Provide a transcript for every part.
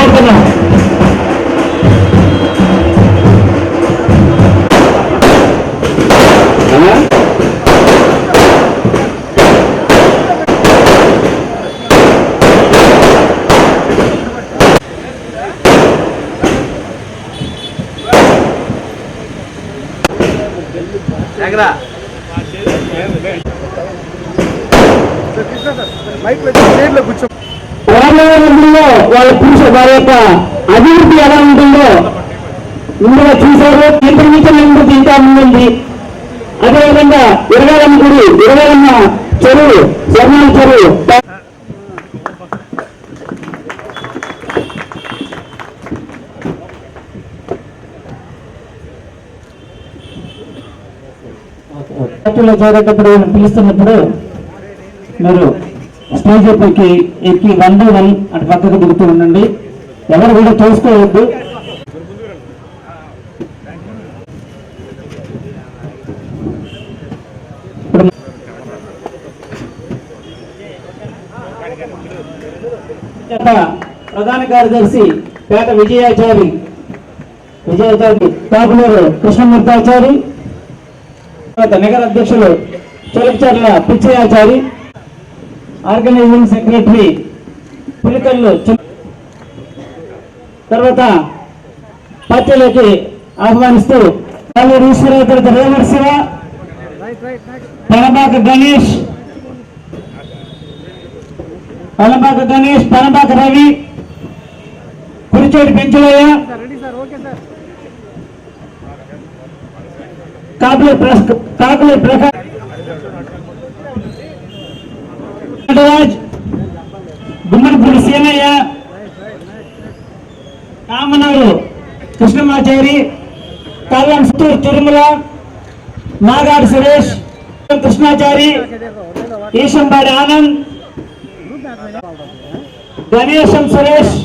পারবে না వారి యొక్క అభివృద్ధి ఎలా ఉంటుందో ముందుగా చూశారు. ఇంటర్మీడియట్ అభివృద్ధి ఇంకా ముందుంది. అదేవిధంగా ఇరగాలమ్మ గుడి ఇరగాలమ్మ చెరువు స్వర్ణాల చెరువు. పార్టీలో చేరేటప్పుడు పిలుస్తున్నప్పుడు మీరు స్టేజ్ పైకి ఎక్కి వన్ బై వన్ అటు పక్కకు దిగుతూ ఉండండి. ఎవరు కూడా చూసుకోవద్దు ప్రధాన కార్యదర్శి పేట విజయాచారి విజయాచారి కాపులూరు కృష్ణమూర్తాచారి నగర అధ్యక్షులు చెలుపుచర్ల పిచ్చయాచారి ఆర్గనైజింగ్ సెక్రటరీ పులికల్లు తర్వాత పార్టీలోకి ఆహ్వానిస్తూ కాలూరు ఈశ్వరరావు తర్వాత రేవర్ శివ పనబాక గణేష్ పనబాక గణేష్ పనబాక రవి కురిచేటి పెంచులయ్య కాకులూరు ప్రస్- కాకులూరు ప్రకాష్ గుమ్మడిపూడి సీనయ్య రామనాడు కృష్ణమాచారి కళ్యాణ్ చిత్తూరు తిరుమల నాగాడు సురేష్ కృష్ణాచారి ఈశంబాడి ఆనంద్ గణేశం సురేష్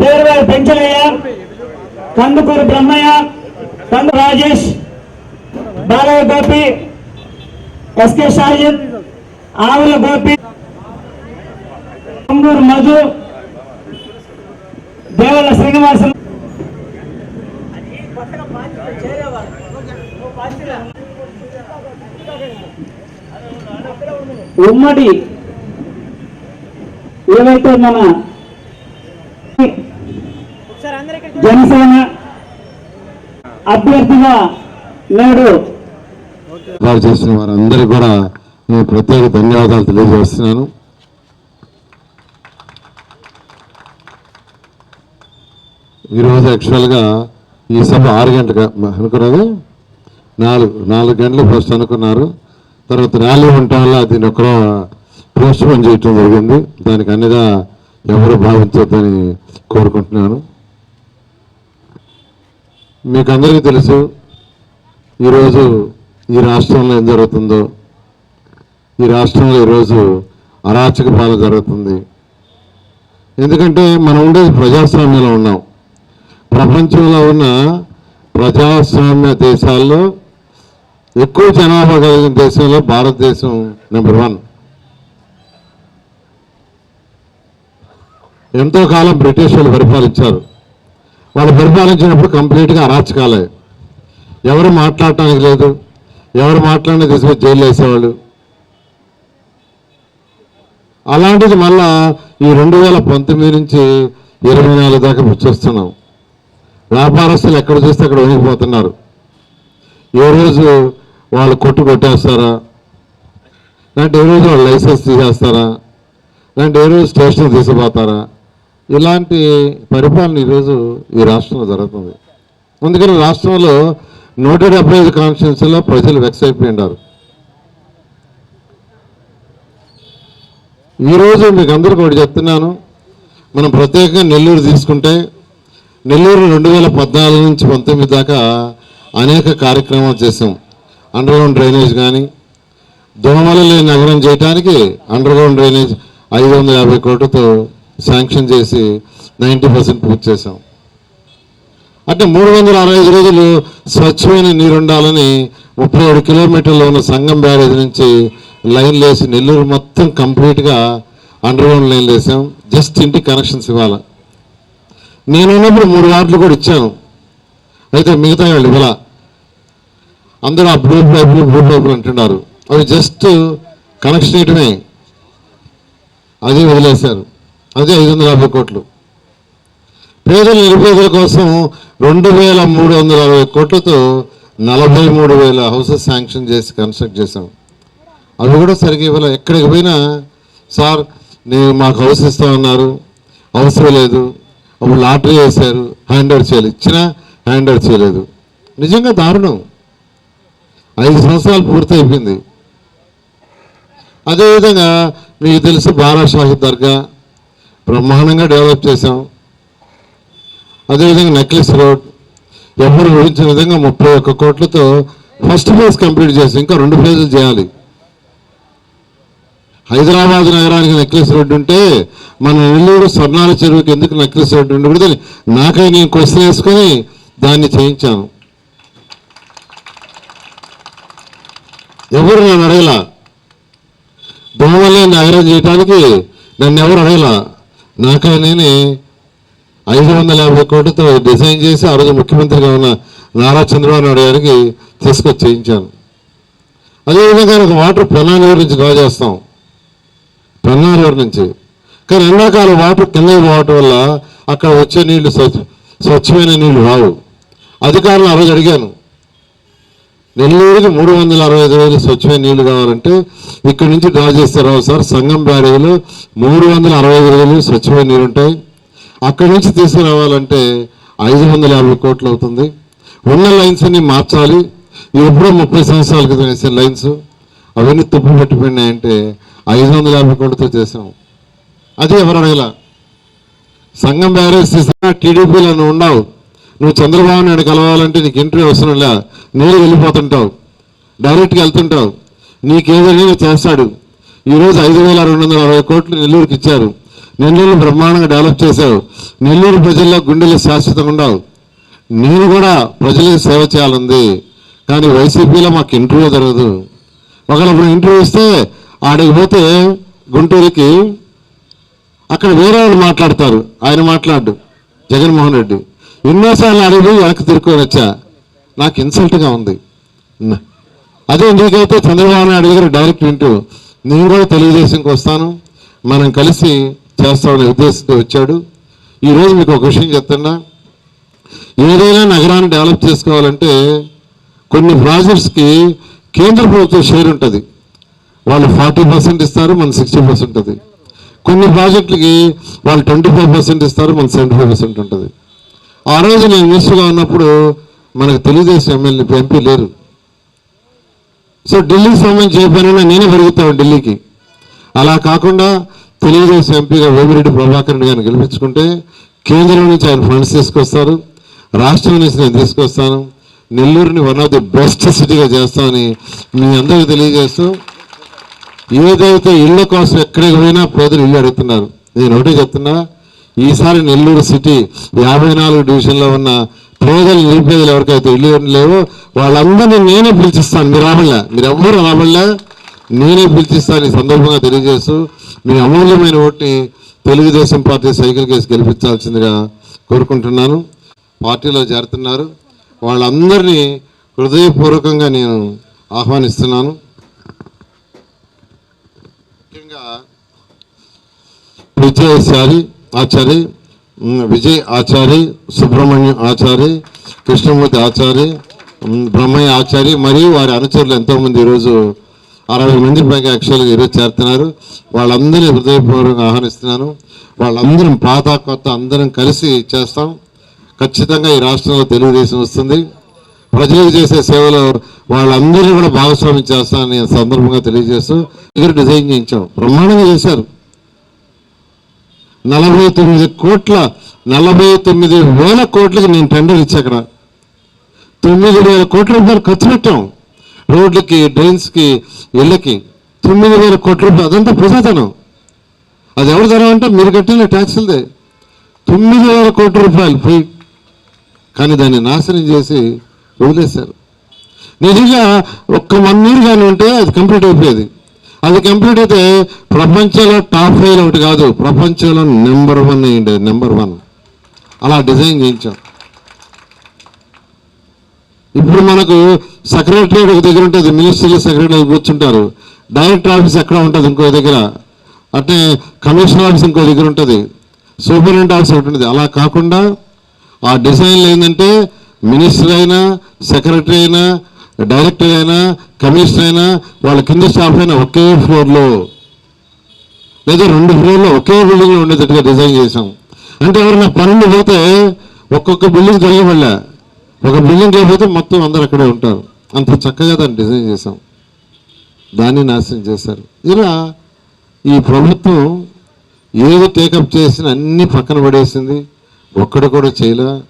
పేరువారి పెంచలయ్య కందుకూరు బ్రహ్మయ్య కందు రాజేష్ బాలయ్య గోపి ఎస్కే షాజిద్ ఆవుల గోపి కొంగూరు మధు దేవల శ్రీనివాసం ఉమ్మడి ఏవైతే మన జనసేన అభ్యర్థిగా నేడు చేసిన వారందరికీ కూడా నేను ప్రత్యేక ధన్యవాదాలు తెలియజేస్తున్నాను. ఈరోజు యాక్చువల్గా ఈ సభ ఆరు గంటలకు అనుకున్నది నాలుగు నాలుగు గంటలు ఫస్ట్ అనుకున్నారు. తర్వాత ర్యాలీ ఉండటం వల్ల దీన్ని ఒకరో పోస్ట్ పోన్ చేయటం జరిగింది. దానికి అన్నిగా ఎవరు భావించొద్దని కోరుకుంటున్నాను. మీకు అందరికీ తెలుసు ఈరోజు ఈ రాష్ట్రంలో ఏం జరుగుతుందో. ఈ రాష్ట్రంలో ఈరోజు అరాచక పాలన జరుగుతుంది. ఎందుకంటే మనం ఉండేది ప్రజాస్వామ్యంలో ఉన్నాం. ప్రపంచంలో ఉన్న ప్రజాస్వామ్య దేశాల్లో ఎక్కువ జనాభా కలిగిన దేశంలో భారతదేశం నెంబర్ వన్. ఎంతో కాలం బ్రిటిష్ వాళ్ళు పరిపాలించారు. వాళ్ళు పరిపాలించినప్పుడు కంప్లీట్గా అరాచకాలే. ఎవరు మాట్లాడటానికి లేదు. ఎవరు మాట్లాడినా తీసుకొని జైలు వేసేవాళ్ళు. అలాంటిది మళ్ళా ఈ రెండు వేల పంతొమ్మిది నుంచి ఇరవై నాలుగు దాకా చూస్తున్నాం వ్యాపారస్తులు ఎక్కడ చూస్తే అక్కడ వణికిపోతున్నారు. ఏ రోజు వాళ్ళు కొట్టు కొట్టేస్తారా? లేదంటే ఏ రోజు వాళ్ళు లైసెన్స్ తీసేస్తారా? లేదంటే ఏ రోజు స్టేషన్ తీసిపోతారా ఇలాంటి పరిపాలన ఈరోజు ఈ రాష్ట్రంలో జరుగుతుంది. అందుకని రాష్ట్రంలో నూట డెబ్బై ఐదు కాన్స్టిట్యున్సీలో ప్రజలు వెక్స్ అయిపోయి ఈరోజు మీకు అందరికీ ఒకటి చెప్తున్నాను. మనం ప్రత్యేకంగా నెల్లూరు తీసుకుంటే నెల్లూరు రెండు వేల పద్నాలుగు నుంచి పంతొమ్మిది దాకా అనేక కార్యక్రమాలు చేసాం అండర్గ్రౌండ్ డ్రైనేజ్ కానీ దోమలు లేని నగరం చేయడానికి అండర్గ్రౌండ్ డ్రైనేజ్ ఐదు వందల యాభై కోట్లతో శాంక్షన్ చేసి నైంటీ పర్సెంట్ పూర్తి చేసాం అంటే మూడు వందల అరవై ఐదు రోజులు స్వచ్ఛమైన నీరుండాలని ముప్పై ఏడు కిలోమీటర్లో ఉన్న సంగం బ్యారేజ్ నుంచి లైన్లు వేసి నెల్లూరు మొత్తం కంప్లీట్గా అండర్గ్రౌండ్ లైన్లు వేసాం జస్ట్ ఇంటి కనెక్షన్స్ ఇవ్వాలి. నేను ఉన్నప్పుడు మూడు వార్డులు కూడా ఇచ్చాను. అయితే మిగతా వాళ్ళు ఇవ్వాల. అందరూ ఆ బ్లూ పైపులు బ్లూ పైపులు అంటున్నారు. అవి జస్ట్ కనెక్షన్ ఇయటమే అది వదిలేశారు. అదే ఐదు వందల యాభై కోట్లు. పేదల నిరుపేదల కోసం రెండు వేల మూడు వందల అరవై కోట్లతో నలభై మూడు వేల హౌసెస్ శాంక్షన్ చేసి కన్స్ట్రక్ట్ చేశాం. అవి కూడా సరిగ్గా ఇవ్వాలి. ఎక్కడికి పోయినా సార్ నేను మాకు హౌస్ ఇస్తామన్నారు. హౌస్ లేదు. అప్పుడు లాటరీ వేశారు హ్యాండ్ ఓవర్ చేయలేదు. ఇచ్చినా హ్యాండ్ ఓవర్ చేయలేదు. నిజంగా దారుణం. ఐదు సంవత్సరాలు పూర్తయిపోయింది. అదేవిధంగా మీకు తెలుసు బారా షాహిద్ దర్గా. బ్రహ్మాండంగా డెవలప్ చేశాం. అదేవిధంగా నెక్లెస్ రోడ్ ఎవరు ఊహించిన విధంగా ముప్పై ఒక్క కోట్లతో ఫస్ట్ ఫేజ్ కంప్లీట్ చేసి ఇంకా రెండు ఫేజులు చేయాలి. హైదరాబాద్ నగరానికి నెక్లెస్ రోడ్డు ఉంటే మన నెల్లూరు స్వర్ణాల చెరువుకి ఎందుకు నెక్లెస్ రోడ్డు ఉండకూడదు నాకై నేను క్వశ్చన్ వేసుకొని దాన్ని చేయించాను. ఎవరు నన్ను అడగలా? దోమలే నగరం చేయడానికి నన్ను ఎవరు అడగలా? నాకై నేనే ఐదు వందల యాభై కోట్లతో డిజైన్ చేసి ఆ రోజు ముఖ్యమంత్రిగా ఉన్న నారా చంద్రబాబు నాయుడు గారికి తీసుకొచ్చి చేయించాను. అదేవిధంగా ఒక వాటర్ ప్రణాళిక గురించి గా చేస్తాం పెన్నానూరు నుంచి. కానీ ఎండాకాలం వాటర్ కింద పోవటం వల్ల అక్కడ వచ్చే నీళ్ళు స్వచ్ఛ స్వచ్ఛమైన నీళ్ళు రావు. అధికారులు ఆ రోజు అడిగాను. నెల్లూరుకి మూడు వందల అరవై ఐదు వేలు స్వచ్ఛమైన నీళ్ళు కావాలంటే ఇక్కడ నుంచి డ్రా చేస్తే సార్? సంగం బ్యారేజ్లో మూడు వందల అరవై ఐదు వేలు స్వచ్ఛమైన నీరు ఉంటాయి. అక్కడి నుంచి తీసుకురావాలంటే ఐదు వందల యాభై కోట్లు అవుతుంది. ఉన్న లైన్స్ అన్ని మార్చాలి. ఎప్పుడో ముప్పై సంవత్సరాల క్రితం వేసే లైన్స్. అవన్నీ తుప్పు పెట్టిపోయినాయంటే ఐదు వందల యాభై కోట్లతో చేసాం అదే ఎవరు అడగల సంఘం బ్యారేజ్ తీసినా టీడీపీలో నువ్వు ఉండవు. నువ్వు చంద్రబాబు నాయుడు కలవాలంటే నీకు ఇంటర్వ్యూ అవసరం లే. నేను వెళ్ళిపోతుంటావు. డైరెక్ట్గా వెళ్తుంటావు. నీకేదైనా చేస్తాడు. ఈరోజు ఐదు వేల రెండు వందల అరవై కోట్లు నెల్లూరుకి ఇచ్చారు. నెల్లూరు బ్రహ్మాండంగా డెవలప్ చేశావు. నెల్లూరు ప్రజల్లో గుండెలు శాశ్వతంగా ఉండవు. నేను కూడా ప్రజలకు సేవ చేయాలంది. కానీ వైసీపీలో మాకు ఇంటర్వ్యూ జరగదు. ఒకళ్ళు ఇప్పుడు ఇంటర్వ్యూ ఇస్తే ఆడికి పోతే గుంటూరుకి అక్కడ వేరే వాళ్ళు మాట్లాడతారు. ఆయన మాట్లాడు జగన్మోహన్ రెడ్డి. ఎన్నోసార్లు అడిగి వెనక్కి తిరుక్కొని వచ్చా. నాకు ఇన్సల్ట్గా ఉంది. అదే నీకైతే చంద్రబాబు నాయుడు గారు డైరెక్ట్ వింటూ నేను కూడా తెలుగుదేశంకి వస్తాను. మనం కలిసి చేస్తామనే ఉద్దేశంతో వచ్చాడు. ఈరోజు మీకు ఒక విషయం చెప్తున్నా. ఏదైనా నగరాన్ని డెవలప్ చేసుకోవాలంటే కొన్ని ప్రాజెక్ట్స్కి కేంద్ర ప్రభుత్వం షేర్ ఉంటుంది. వాళ్ళు ఫార్టీ పర్సెంట్ ఇస్తారు మన సిక్స్టీ పర్సెంట్ ఉంటుంది. కొన్ని ప్రాజెక్టులకి వాళ్ళు ట్వంటీ ఫైవ్ పర్సెంట్ ఇస్తారు మన సెవెంటీ ఫైవ్ పర్సెంట్ ఉంటుంది. ఆ రోజు నేను మినిస్టర్గా ఉన్నప్పుడు మనకు తెలుగుదేశం ఎమ్మెల్యే ఎంపీ లేరు. సో ఢిల్లీకి సంబంధించి ఏ పనైనా నేనే పెరుగుతాను ఢిల్లీకి. అలా కాకుండా తెలుగుదేశం ఎంపీగా వేమిరెడ్డి ప్రభాకర్ రెడ్డి గారిని గెలిపించుకుంటే కేంద్రం నుంచి ఆయన ఫండ్స్ తీసుకొస్తారు రాష్ట్రం నుంచి నేను తీసుకొస్తాను నెల్లూరుని వన్ ఆఫ్ ది బెస్ట్ సిటీగా చేస్తామని మీ అందరికీ తెలియజేస్తూ ఏదైతే ఇళ్ళ కోసం ఎక్కడికి పోయినా ప్రజలు ఇల్లు అడుగుతున్నారు. నేను ఒకటి చెప్తున్నా ఈసారి నెల్లూరు సిటీ యాభై నాలుగు డివిజన్లో ఉన్న పేదలు నిరుపేదలు ఎవరికైతే ఇల్లు లేవో వాళ్ళందరినీ నేనే పిలిచిస్తాను. మీరు రాబడలే. మీరు ఎవ్వరు రాబడలే. నేనే పిలిచిస్తాను ఈ సందర్భంగా తెలియజేస్తూ మీ అమూల్యమైన ఓటుని తెలుగుదేశం పార్టీ సైకిల్ కేసు గెలిపించాల్సిందిగా కోరుకుంటున్నాను. పార్టీలో చేరుతున్నారు. వాళ్ళందరినీ హృదయపూర్వకంగా నేను ఆహ్వానిస్తున్నాను. విజయసారి ఆచారి విజయ్ ఆచారి సుబ్రహ్మణ్యం ఆచారి కృష్ణమూర్తి ఆచారి బ్రహ్మయ్య ఆచారి మరియు వారి అనుచరులు ఎంతోమంది ఈరోజు అరవై మంది పైగా యాక్చువల్గా ఈరోజు చేరుతున్నారు. వాళ్ళందరినీ హృదయపూర్వకంగా ఆహ్వానిస్తున్నాను. వాళ్ళందరం పాత కొత్త అందరం కలిసి చేస్తాం. ఖచ్చితంగా ఈ రాష్ట్రంలో తెలుగుదేశం వస్తుంది. ప్రజలకు చేసే సేవలో వాళ్ళందరినీ కూడా భాగస్వామ్యం చేస్తానని సందర్భంగా తెలియజేస్తూ ఇక్కడ డిజైన్ చేయించాం. బ్రహ్మాండంగా చేశారు. నలభై తొమ్మిది కోట్ల నలభై తొమ్మిది వేల కోట్లకి నేను టెండర్ ఇచ్చా అక్కడ తొమ్మిది వేల కోట్ల రూపాయలు ఖర్చు పెట్టాం. రోడ్లకి డ్రైన్స్కి ఇళ్ళకి. తొమ్మిది వేల కోట్ల రూపాయలు అదంతా ప్రజాధనం. అది ఎవరు ధనం అంటే మీరు కట్టిన ట్యాక్సులదే. తొమ్మిది వేల కోట్ల రూపాయలు పోయి కానీ దాన్ని నాశనం చేసి వదిలేశారు. నిజంగా ఒక్క వన్ ఇయర్ కానీ ఉంటే అది కంప్లీట్ అయిపోయేది. అది కంప్లీట్ అయితే ప్రపంచంలో టాప్ ఫైవ్ ఒకటి కాదు ప్రపంచంలో నెంబర్ వన్ అయ్యింది నెంబర్ వన్ అలా డిజైన్ చేయించాం ఇప్పుడు మనకు సెక్రటరియట్ ఒక దగ్గర ఉంటుంది మినిస్ట్రీ సెక్రటరీ కూర్చుంటారు. డైరెక్టర్ ఆఫీస్ ఎక్కడ ఉంటుంది ఇంకో దగ్గర? అంటే కమిషనర్ ఆఫీస్ ఇంకో దగ్గర ఉంటుంది. సూపరింటెండెంట్ ఆఫీస్ ఒకటి ఉంటుంది. అలా కాకుండా ఆ డిజైన్లు ఏంటంటే మినిస్టర్ అయినా సెక్రటరీ అయినా డైరెక్టర్ అయినా కమిషనర్ అయినా వాళ్ళ కింద స్టాఫ్ అయినా ఒకే ఫ్లోర్లో. లేదా రెండు ఫ్లోర్లో ఒకే బిల్డింగ్లో ఉండేటట్టుగా డిజైన్ చేసాం అంటే ఎవరైనా పనులు పోతే ఒక్కొక్క బిల్డింగ్ తొలగబడలే ఒక బిల్డింగ్ లేకపోతే మొత్తం అందరు అక్కడే ఉంటారు. అంత చక్కగా దాన్ని డిజైన్ చేసాం దాన్ని నాశనం చేశారు. ఇలా ఈ ప్రభుత్వం ఏది టేకప్ చేసిన అన్ని పక్కన పడేసింది. ఒక్కడ కూడా చేయలే.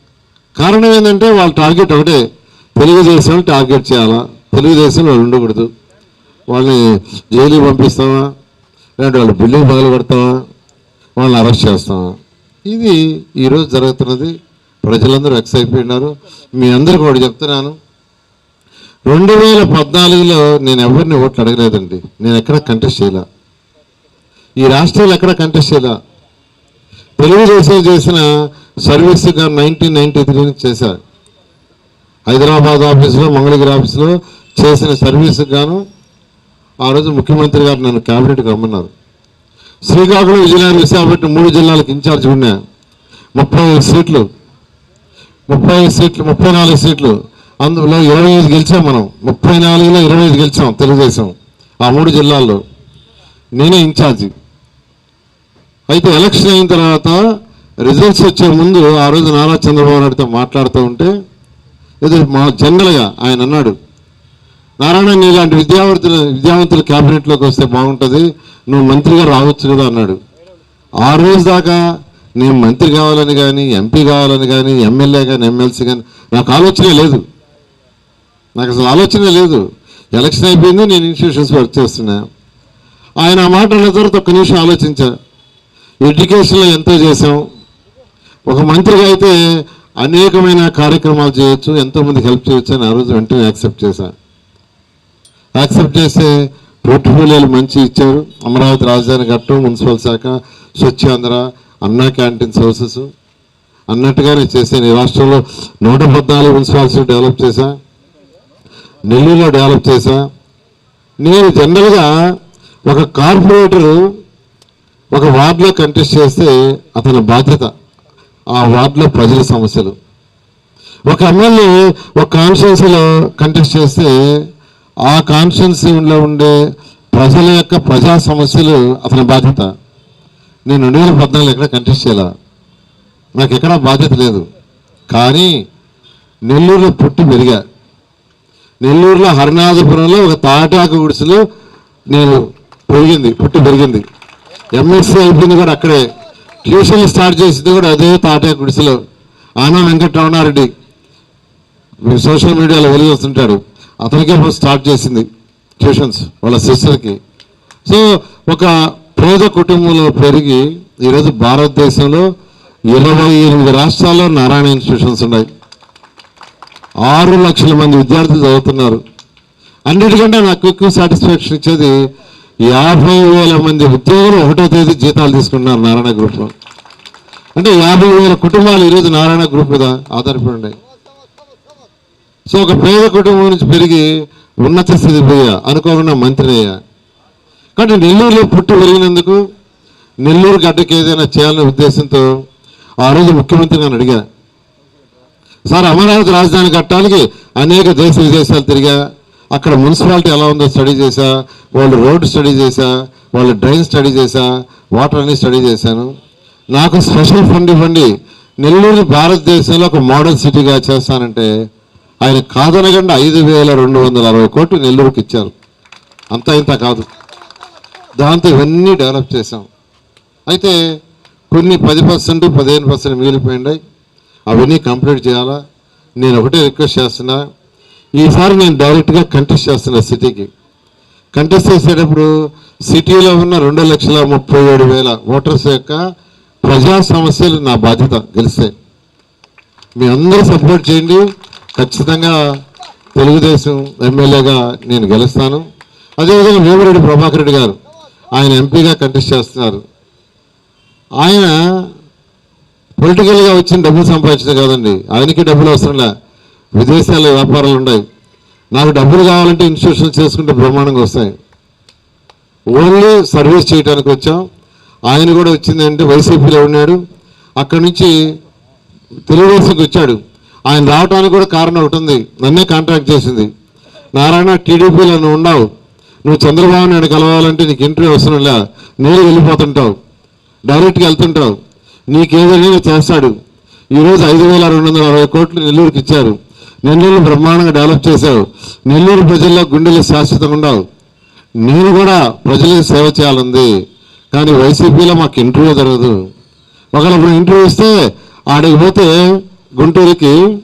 కారణం ఏంటంటే వాళ్ళ టార్గెట్ ఒకటే. తెలుగుదేశం టార్గెట్ చేయాలా? తెలుగుదేశం వాళ్ళు ఉండకూడదు. వాళ్ళని జైలు పంపిస్తావా? లేదంటే వాళ్ళ బిల్డింగ్ పగలు పెడతావా వాళ్ళని అరెస్ట్ చేస్తావా? ఇది ఈరోజు జరుగుతున్నది. ప్రజలందరూ ఎక్స్ అయిపోయినారు. మీ అందరికీ ఒకటి చెప్తున్నాను. రెండు వేల పద్నాలుగులో నేను ఎవరిని ఓట్లు అడగలేదండి. నేను ఎక్కడ కంటెస్ట్ చేయలే? ఈ రాష్ట్రాలు ఎక్కడ కంటెస్ట్ చేయలే? తెలుగుదేశం చేసిన సర్వీస్గా నైన్టీన్ నైన్టీ త్రీ నుంచి చేశారు. హైదరాబాద్ ఆఫీసులో మంగళగిరి ఆఫీసులో చేసిన సర్వీస్కి గాను ఆ రోజు ముఖ్యమంత్రి గారు నన్ను క్యాబినెట్కి రమ్మన్నారు. శ్రీకాకుళం విజయనగరం విశాఖపట్నం మూడు జిల్లాలకు ఇన్ఛార్జ్ ఉన్నా ముప్పై ఐదు సీట్లు ముప్పై ఐదు సీట్లు ముప్పై నాలుగు సీట్లు అందులో ఇరవై ఐదు గెలిచాం మనం. ముప్పై నాలుగులో ఇరవై ఐదు గెలిచాం తెలుగుదేశం ఆ మూడు జిల్లాల్లో. నేనే ఇన్ఛార్జి. అయితే ఎలక్షన్ అయిన తర్వాత రిజల్ట్స్ వచ్చే ముందు ఆ రోజు నారా చంద్రబాబు నాయుడుతో మాట్లాడుతూ ఉంటే మా జనరల్గా ఆయన అన్నాడు నారాయణ ఇలాంటి విద్యావంతులు విద్యావంతుల క్యాబినెట్లోకి వస్తే బాగుంటుంది నువ్వు మంత్రిగా రావచ్చు కదా అన్నాడు. ఆ రోజు దాకా నేను మంత్రి కావాలని కానీ ఎంపీ కావాలని కానీ ఎమ్మెల్యే కానీ ఎమ్మెల్సీ కానీ నాకు ఆలోచనే లేదు. నాకు అసలు ఆలోచనే లేదు. ఎలక్షన్ అయిపోయింది నేను ఇన్స్టిట్యూషన్స్ వర్క్ చేస్తున్నా. ఆయన ఆ మాట అన్న తర్వాత ఒక్క నిమిషం ఆలోచించా. ఎడ్యుకేషన్లో ఎంతో చేసాం ఒక మంత్రిగా అయితే అనేకమైన కార్యక్రమాలు చేయొచ్చు ఎంతోమందికి హెల్ప్ చేయొచ్చు అని ఆ రోజు వెంటనే యాక్సెప్ట్ చేశాను యాక్సెప్ట్ చేస్తే పోర్ట్ఫోలియోలు మంచి ఇచ్చారు. అమరావతి రాజధాని ఘట్టం మున్సిపల్ శాఖ స్వచ్ఛాంధ్ర అన్నా క్యాంటీన్ సోర్సెస్ అన్నట్టుగానే చేశాను. ఈ రాష్ట్రంలో నూట పద్నాలుగు మున్సిపాలిటీ డెవలప్ చేశా. నెల్లూరులో డెవలప్ చేశా. నేను జనరల్గా ఒక కార్పొరేటరు ఒక వార్డులో కంటెస్ట్ చేస్తే అతని బాధ్యత. ఆ వార్డులో ప్రజల సమస్యలు. ఒక ఎమ్మెల్యే ఒక కాన్స్టిట్యున్సీలో కంటెస్ట్ చేస్తే ఆ కాన్స్టిట్యున్సీలో ఉండే ప్రజల యొక్క ప్రజా సమస్యలు అతని బాధ్యత. నేను రెండు వేల పద్నాలుగు ఎక్కడ కంటెస్ట్ చేయాల? నాకు ఎక్కడ బాధ్యత లేదు. కానీ నెల్లూరులో పుట్టి పెరిగా. నెల్లూరులో హరినాథపురంలో ఒక తాటాకు గుడిసెలో నేను పెరిగింది పుట్టి పెరిగింది. ఎంఎస్సీ అయిపోయింది కూడా అక్కడే. ట్యూషన్ స్టార్ట్ చేసింది కూడా అదే తాటే గుడిసెలో. ఆనా వెంకటరమణారెడ్డి. సోషల్ మీడియాలో వెలిగి వస్తుంటాడు అతనికే ఫస్ట్ స్టార్ట్ చేసింది ట్యూషన్స్ వాళ్ళ సిస్టర్కి. సో ఒక పేద కుటుంబంలో పెరిగి ఈరోజు భారతదేశంలో ఇరవై ఎనిమిది రాష్ట్రాల్లో నారాయణ ఇన్స్టిట్యూషన్స్ ఉన్నాయి. ఆరు లక్షల మంది విద్యార్థులు చదువుతున్నారు. అన్నిటికంటే నాకు ఎక్కువ సాటిస్ఫాక్షన్ ఇచ్చేది యాభై వేల మంది ఉద్యోగులు ఒకటో తేదీ జీతాలు తీసుకున్నారు నారాయణ గ్రూప్లో. అంటే యాభై వేల కుటుంబాలు ఈరోజు నారాయణ గ్రూప్ మీద ఆధారపడి ఉన్నాయి. సో ఒక పేద కుటుంబం నుంచి పెరిగి ఉన్నత స్థితి పోయా అనుకోకుండా మంత్రి అయ్యా. నెల్లూరులో పుట్టి పెరిగినందుకు నెల్లూరు గడ్డకి ఏదైనా చేయాలనే ఉద్దేశంతో ఆ రోజు ముఖ్యమంత్రి నన్ను అడిగా. సార్ అమరావతి రాజధాని కట్టడానికి అనేక దేశ విదేశాలు తిరిగా అక్కడ మున్సిపాలిటీ ఎలా ఉందో స్టడీ చేశా వాళ్ళు రోడ్డు స్టడీ చేశా వాళ్ళు డ్రైన్ స్టడీ చేశా వాటర్ అన్ని స్టడీ చేశాను. నాకు స్పెషల్ ఫండ్ ఇవ్వండి. నెల్లూరు భారతదేశంలో ఒక మోడల్ సిటీగా చేస్తానంటే ఆయన కాదనగండి ఐదు వేల రెండు వందల అరవై కోట్లు నెల్లూరుకి ఇచ్చారు. అంత ఇంత కాదు. దాంతో ఇవన్నీ డెవలప్ చేశాం. అయితే కొన్ని పది పర్సెంట్ పదిహేను పర్సెంట్ మిగిలిపోయినాయి అవన్నీ కంప్లీట్ చేయాలా? నేను ఒకటే రిక్వెస్ట్ చేస్తున్నా. ఈసారి నేను డైరెక్ట్గా కంటెస్ట్ చేస్తున్నా సిటీకి. కంటెస్ట్ చేసేటప్పుడు సిటీలో ఉన్న రెండు లక్షల ముప్పై ఏడు వేల ఓటర్స్ యొక్క ప్రజా సమస్యలు నా బాధ్యత గెలిస్తే. మీ అందరూ సపోర్ట్ చేయండి. ఖచ్చితంగా తెలుగుదేశం ఎమ్మెల్యేగా నేను గెలుస్తాను. అదేవిధంగా వేమిరెడ్డి ప్రభాకర్ రెడ్డి గారు ఆయన ఎంపీగా కంటెస్ట్ చేస్తున్నారు. ఆయన పొలిటికల్గా వచ్చిన డబ్బులు సంపాదించడం కాదండి. ఆయనకి డబ్బులు అవసరంలే విదేశాల వ్యాపారాలు ఉన్నాయి. నాకు డబ్బులు కావాలంటే ఇన్స్టిట్యూషన్ చేసుకుంటే బ్రహ్మాండంగా వస్తాయి. ఓన్లీ సర్వీస్ చేయడానికి వచ్చాం. ఆయన కూడా వచ్చిందంటే వైసీపీలో ఉన్నాడు. అక్కడి నుంచి తెలుగుదేశంకి వచ్చాడు. ఆయన రావడానికి కూడా కారణం ఒకటి ఉంది. నన్నే కాంట్రాక్ట్ చేసింది. నారాయణ టీడీపీలో నువ్వు ఉన్నావు నువ్వు చంద్రబాబు నాయుడు కలవాలంటే నీకు ఇంటర్వ్యూ అవసరం లే. నేను వెళ్ళిపోతుంటావు. డైరెక్ట్గా వెళ్తుంటావు. నీకేదైనా చేస్తాడు. ఈరోజు ఐదు వేల రెండు వందల అరవై కోట్లు నెల్లూరుకి ఇచ్చారు. నెల్లూరు బ్రహ్మాండంగా డెవలప్ చేశావు. నెల్లూరు ప్రజల్లో గుండెలు శాశ్వతంగా ఉండవు నేను కూడా ప్రజలకు సేవ చేయాలంది. కానీ వైసీపీలో మాకు ఇంటర్వ్యూ జరగదు. ఒకవేళ ఇప్పుడు ఇంటర్వ్యూ ఇస్తే ఆడికి పోతే గుంటూరుకి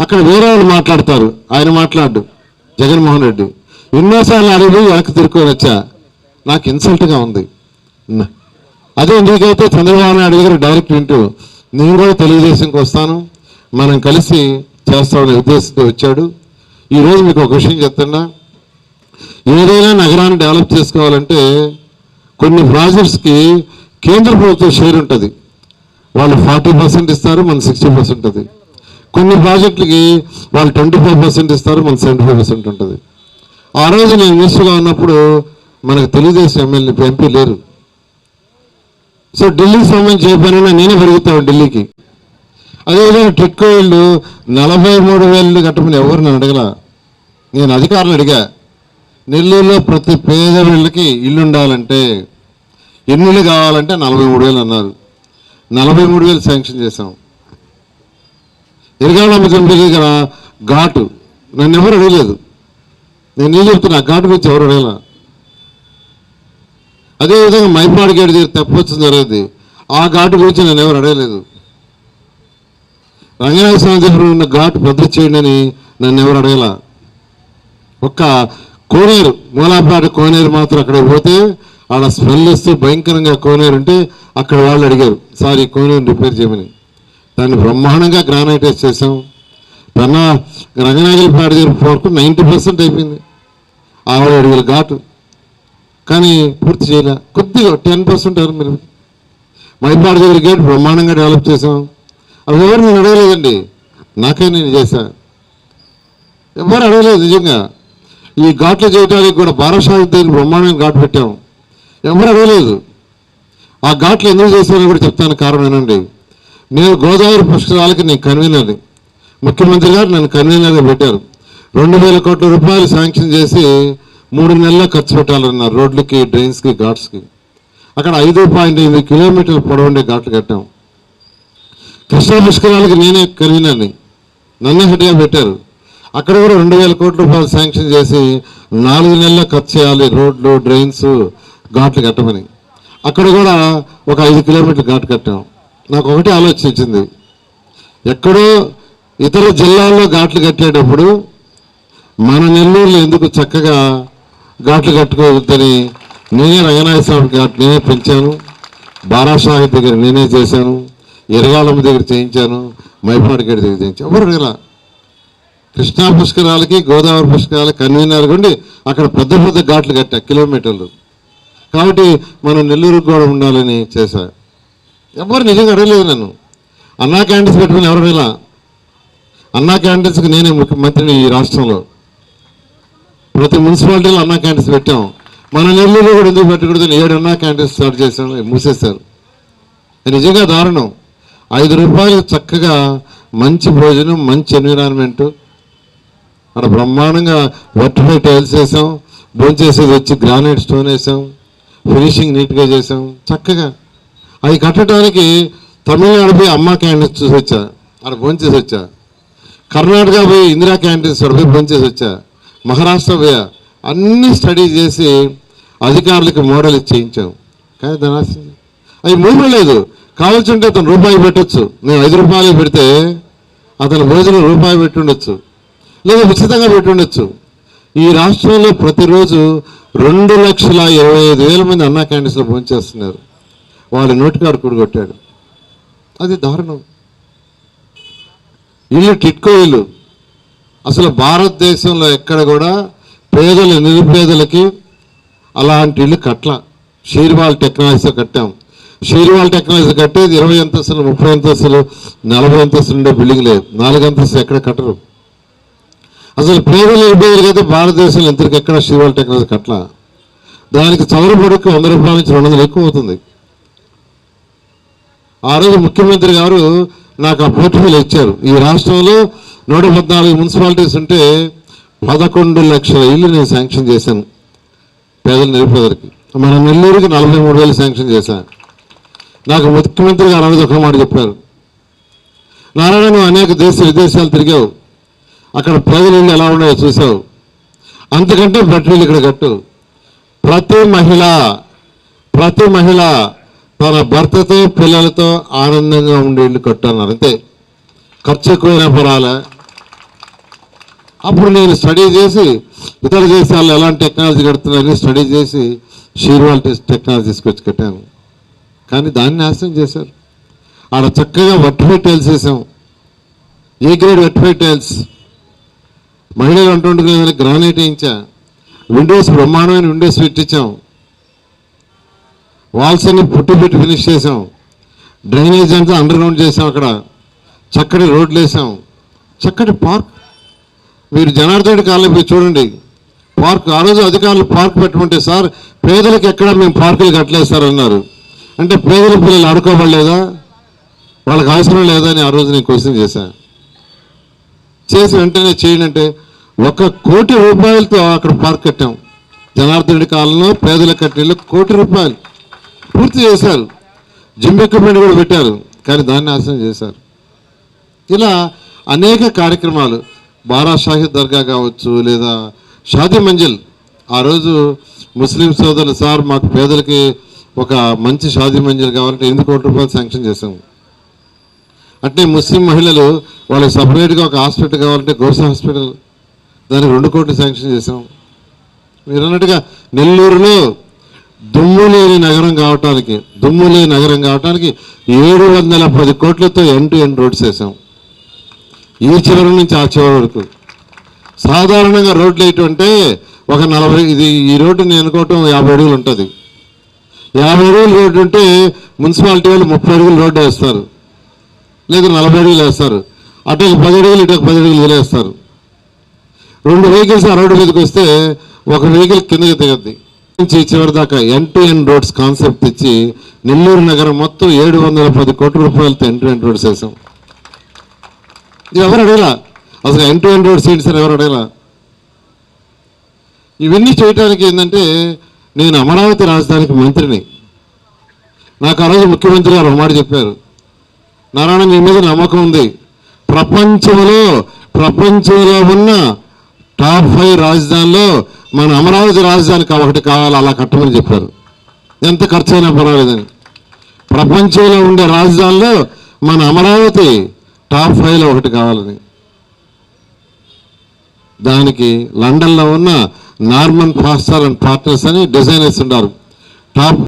అక్కడ వేరే వాళ్ళు మాట్లాడతారు. ఆయన మాట్లాడు. జగన్మోహన్ రెడ్డి. ఎన్నోసార్లు అడిగి వెనక్కి తిరుక్కొని వచ్చా. నాకు ఇన్సల్ట్గా ఉంది. అదే నీకైతే చంద్రబాబు నాయుడు గారు డైరెక్ట్ వింటూ నేను కూడా తెలుగుదేశంకి వస్తాను. మనం కలిసి చేస్తామనే ఉద్దేశంతో వచ్చాడు. ఈరోజు మీకు ఒక విషయం చెప్తున్నా. ఏదైనా నగరాన్ని డెవలప్ చేసుకోవాలంటే కొన్ని ప్రాజెక్ట్స్కి కేంద్ర ప్రభుత్వం షేర్ ఉంటుంది. వాళ్ళు ఫార్టీ పర్సెంట్ ఇస్తారు మన సిక్స్టీ పర్సెంట్ ఉంటుంది. కొన్ని ప్రాజెక్టులకి వాళ్ళు ట్వంటీ ఫైవ్ పర్సెంట్ ఇస్తారు మన సెవెంటీ ఫైవ్ పర్సెంట్ ఉంటుంది. ఆ రోజు నేను మినిస్టర్గా ఉన్నప్పుడు మనకు తెలుగుదేశం ఎమ్మెల్యే ఎంపీ లేరు. సో ఢిల్లీకి సంబంధించి ఏ పనైనా నేనే పెరుగుతాను ఢిల్లీకి. అదేవిధంగా టిట్కో ఇల్లు నలభై మూడు వేలు కట్టమని ఎవరు నన్ను అడగల? నేను అధికారులు అడిగా. నెల్లూరులో ప్రతి పేద వీళ్ళకి ఇల్లు ఉండాలంటే ఎన్ని కావాలంటే నలభై మూడు వేలు అన్నారు. నలభై మూడు వేలు శాంక్షన్ చేశాం. ఎరగాళమ్మ కంపెనీ దగ్గర ఘాటు. నన్ను ఎవరు అడగలేదు. నేను ఏం చెప్తున్నా ఆ ఘాటు గురించి ఎవరు అడగల? అదేవిధంగా మైపాడు గేట్ దగ్గర తెప్పొచ్చింది జరిగింది ఆ ఘాటు గురించి నన్ను ఎవరు అడగలేదు. రంగనాథ స్వామి దగ్గర ఉన్న ఘాటు భద్ర చేయండి అని నన్ను ఎవరు అడగల. ఒక్క కోనేరు మూలాపాటి కోనేరు మాత్రం అక్కడ పోతే ఆడ స్మెల్ వస్తూ భయంకరంగా కోనేరు ఉంటే అక్కడ వాళ్ళు అడిగారు సార్ ఈ కోనేరు రిపేర్ చేయమని. దాన్ని బ్రహ్మాండంగా గ్రానైటైజ్ చేసాం పెన్న రంగనాథులపేట దగ్గర వరకు నైంటీ పర్సెంట్ అయిపోయింది. ఆవిడ అడిగిన ఘాటు. కానీ పూర్తి చేయలే. కొద్దిగా టెన్ పర్సెంట్ ఎవరు మీరు? మైపాడు దగ్గర గేట్ బ్రహ్మాండంగా డెవలప్ చేసాం అవి ఎవరు నేను అడగలేదండి నాకే నేను చేశా. ఎవరు అడగలేదు నిజంగా. ఈ ఘాట్లు చేయడానికి కూడా బారసాహి దగ్గర బ్రహ్మాండంగా ఘాట్ పెట్టాం. ఎవరు అడగలేదు. ఆ ఘాట్లు ఎందుకు చేశానో కూడా చెప్తాను కారణం ఏనండి. నేను గోదావరి పుష్కరాలకి నేను కన్వీనర్ని ముఖ్యమంత్రి గారు నన్ను కన్వీనర్గా పెట్టారు. రెండు వేల కోట్ల రూపాయలు శాంక్షన్ చేసి మూడు నెలల ఖర్చు పెట్టాలన్నారు రోడ్లకి డ్రైన్స్కి ఘాట్స్కి. అక్కడ ఐదు పాయింట్ ఎనిమిది కిలోమీటర్ల పొడవుండే ఘాట్లు కట్టాం. కృష్ణా పుష్కరాలకి నేనే కన్వీనర్ని. నన్నే హెడ్గా పెట్టారు. అక్కడ కూడా రెండు వేల కోట్ల రూపాయలు శాంక్షన్ చేసి నాలుగు నెలల ఖర్చు చేయాలి రోడ్లు డ్రైన్స్ ఘాట్లు కట్టమని. అక్కడ కూడా ఒక ఐదు కిలోమీటర్లు ఘాట్ కట్టాం. నాకు ఒకటే ఆలోచించింది ఎక్కడో ఇతర జిల్లాల్లో ఘాట్లు కట్టేటప్పుడు మన నెల్లూరులో ఎందుకు చక్కగా ఘాట్లు కట్టుకోవద్దని నేనే రంగనాథ స్వామి ఘాట్ నేనే పెంచాను. బారాషాహి దగ్గర నేనే చేశాను. ఎరగాలమ్మ దగ్గర చేయించాను మైపాడు గడి దగ్గర చేయించాను. ఎవరు ఇలా కృష్ణా పుష్కరాలకి గోదావరి పుష్కరాలకి కన్వీనర్ ఉండి అక్కడ పెద్ద పెద్ద ఘాట్లు కట్టా కిలోమీటర్లు. కాబట్టి మనం నెల్లూరుకు కూడా ఉండాలని చేశా. ఎవరు నిజంగా అడగలేదు నన్ను. అన్నా క్యాంటీన్స్ పెట్టుకుని ఎవరు ఇలా అన్నా క్యాంటీన్స్కి నేనే ముఖ్యమంత్రిని ఈ రాష్ట్రంలో. ప్రతి మున్సిపాలిటీలో అన్నా క్యాంటీన్స్ పెట్టాం. మన నెల్లూరులో కూడా ఎందుకు పెట్టకూడదని ఏడు అన్నా క్యాంటీన్స్ స్టార్ట్ చేశాను మూసేస్తారు నిజంగా దారుణం. ఐదు రూపాయలు చక్కగా మంచి భోజనం మంచి ఎన్విరాన్మెంట్. అక్కడ బ్రహ్మాండంగా వర్టిఫై టైల్స్ వేసాం భోంచేసేది వచ్చి గ్రానైట్ స్టోన్ వేసాం ఫినిషింగ్ నీట్గా చేసాం చక్కగా. అవి కట్టడానికి తమిళనాడు పోయి అమ్మ క్యాంటీన్స్ చూసి వచ్చా అక్కడ భోంచేసి వచ్చా. కర్ణాటక పోయి ఇందిరా క్యాంటీన్స్ అక్కడ పోయి భోంచేసి వచ్చా. మహారాష్ట్ర పోయా. అన్నీ స్టడీ చేసి అధికారులకు మోడల్ చేయించాం కానీ దాని ఆశ- అవి మూడలేదు కావాల్సింటే అతను రూపాయి పెట్టొచ్చు. నేను ఐదు రూపాయలు పెడితే అతను భోజనం రూపాయి పెట్టుండొచ్చు. లేదా ఉచితంగా పెట్టుండొచ్చు. ఈ రాష్ట్రంలో ప్రతిరోజు రెండు లక్షల ఇరవై ఐదు వేల మంది అన్నా క్యాంటీన్స్లో భోంచేస్తున్నారు. వాళ్ళ నోటికాడు కూడగొట్టాడు. అది దారుణం. ఇల్లు టిట్కో ఇల్లు. అసలు భారతదేశంలో ఎక్కడ కూడా పేదల నిరుపేదలకి అలాంటి ఇల్లు కట్ల షీర్వాల్ టెక్నాలజీతో కట్టాం. షీర్వాల్ టెక్నాలజీ కట్టేది ఇరవై అంతస్తులు ముప్పై అంతస్తులు నలభై అంతస్తులు ఉండే బిల్డింగ్ లేదు. నాలుగు అంతస్తులు ఎక్కడ కట్టరు. అసలు పేదలు ఇబ్బందులు అయితే భారతదేశంలో ఇంతకు ఎక్కడ షీర్వాల్ టెక్నాలజీ కట్ల దానికి చదరపడకు వంద రూపాయల నుంచి రెండు వందలు ఎక్కువ అవుతుంది. ఆ రోజు ముఖ్యమంత్రి గారు నాకు ఆ పోర్ట్ఫోలియో ఇచ్చారు. ఈ రాష్ట్రంలో నూట పద్నాలుగు మున్సిపాలిటీస్ ఉంటే పదకొండు లక్షల ఇల్లు నేను శాంక్షన్ చేశాను పేదల నిరుపేదలకి. మన నెల్లూరుకి నలభై మూడు వేలు శాంక్షన్ చేశాను. నాకు ముఖ్యమంత్రి గారు ఆ ఒక మాట చెప్పారు నారాయణ నువ్వు అనేక దేశ విదేశాలు తిరిగావు. అక్కడ ప్రజలు ఎలా ఉన్నాయో చూసావు అంతకంటే బెటర్ ఇక్కడ కట్టు. ప్రతి మహిళ ప్రతి మహిళ తన భర్తతో పిల్లలతో ఆనందంగా ఉండే ఇల్లు అంతే. ఖర్చు ఎక్కువైనా పర్వాలే. అప్పుడు నేను స్టడీ చేసి ఇతర దేశాల్లో ఎలాంటి టెక్నాలజీ కడుతున్నారని స్టడీ చేసి షీర్వాల్ టెక్నాలజీ తీసుకొచ్చి కట్టాను. కానీ దాన్ని నాశనం చేశారు. ఆడ చక్కగా వర్టిఫై టైల్స్ వేసాం. ఏ గ్రేడ్ వర్టిఫై టైల్స్ మహిళలు అంటుంటుంది గ్రానైట్ వేయించా? విండోస్ బ్రహ్మాండమైన విండోస్ పెట్టించాం. వాల్స్ అన్ని పుట్టి పెట్టి ఫినిష్ చేసాం డ్రైనేజ్ అంతా అండర్ గ్రౌండ్ చేసాం అక్కడ. చక్కటి రోడ్లు వేసాం చక్కటి పార్క్. మీరు జనార్దన్ కాలనీ పోయి చూడండి. పార్క్ ఆ రోజు అధికారులు పార్క్ పెట్టమంటే సార్ పేదలకు ఎక్కడ మేము పార్కులు కట్టలేదు సార్ అన్నారు. అంటే పేదల పిల్లలు ఆడుకోబడలేదా? వాళ్ళకి అవసరం లేదా అని ఆ రోజు నేను క్వశ్చన్ చేశాను చేసి వెంటనే చేయండి అంటే ఒక కోటి రూపాయలతో అక్కడ పార్క్ కట్టాం. జనార్దనుడి కాలంలో పేదల కట్టిన కోటి రూపాయలు. పూర్తి చేశారు. జిమ్ ఎక్విప్మెంట్ కూడా పెట్టారు. కానీ దాన్ని నాశనం చేశారు. ఇలా అనేక కార్యక్రమాలు. బారా షాహిద్ దర్గా కావచ్చు లేదా షాదీ మంజిల్. ఆ రోజు ముస్లిం సోదరులు సార్ మాకు పేదలకి ఒక మంచి షాదీ మంజిల్ కావాలంటే ఎనిమిది కోట్ల రూపాయలు శాంక్షన్ చేశాము. అంటే ముస్లిం మహిళలు వాళ్ళకి సపరేట్గా ఒక హాస్పిటల్ కావాలంటే గోస హాస్పిటల్ దానికి రెండు కోట్లు శాంక్షన్ చేసాం మీరు అన్నట్టుగా నెల్లూరులో దుమ్ము లేని నగరం కావటానికి దుమ్ము లేని నగరం కావటానికి ఏడు వందల పది కోట్లతో ఎండ్ టు ఎండ్ రోడ్స్ వేసాం ఈ చివరి నుంచి ఆ చివరి వరకు. సాధారణంగా రోడ్లు ఏంటంటే ఒక నలభై ఇది ఈ రోడ్డు నేను అనుకోవటం యాభై అడుగులు ఉంటుంది. యాభై అడుగులు రోడ్డు ఉంటే మున్సిపాలిటీ వాళ్ళు ముప్పై అడుగులు రోడ్డు వేస్తారు. లేదా నలభై అడుగులు వేస్తారు. అటు ఒక పది అడుగులు ఇటు ఒక పది అడుగులు వదిలేస్తారు రెండు వెహికల్స్ ఆ రోడ్డు మీదకి వస్తే ఒక వెహికల్ కిందకి దిగద్ది. నుంచి చివరి దాకా N to N roads concept ఇచ్చి నెల్లూరు నగరం మొత్తం ఏడు వందల పది కోట్ల రూపాయలతో ఎన్ టు ఎన్ రోడ్స్ వేసాం. ఎవరు అడగలా? అసలు ఎన్ టు ఎన్ రోడ్స్ ఏంటి సార్ ఎవరు అడగలా? ఇవన్నీ చేయడానికి ఏంటంటే నేను అమరావతి రాజధానికి మంత్రిని. నాకు ఆ రోజు ముఖ్యమంత్రి గారు మాట చెప్పారు. నారాయణ మీ మీద నమ్మకం ఉంది. ప్రపంచంలో ప్రపంచంలో ఉన్న టాప్ ఫైవ్ రాజధానిలో మన అమరావతి రాజధానికి ఒకటి కావాలి అలా కట్టమని చెప్పారు. ఎంత ఖర్చు అయినా పర్వాలేదని. ప్రపంచంలో ఉండే రాజధానిలో మన అమరావతి టాప్ ఫైవ్లో ఒకటి కావాలని. దానికి లండన్లో ఉన్న నార్మన్ ఫాస్టర్ అండ్ పార్ట్నర్స్ అని డిజైనర్స్ ఉన్నారు. టాప్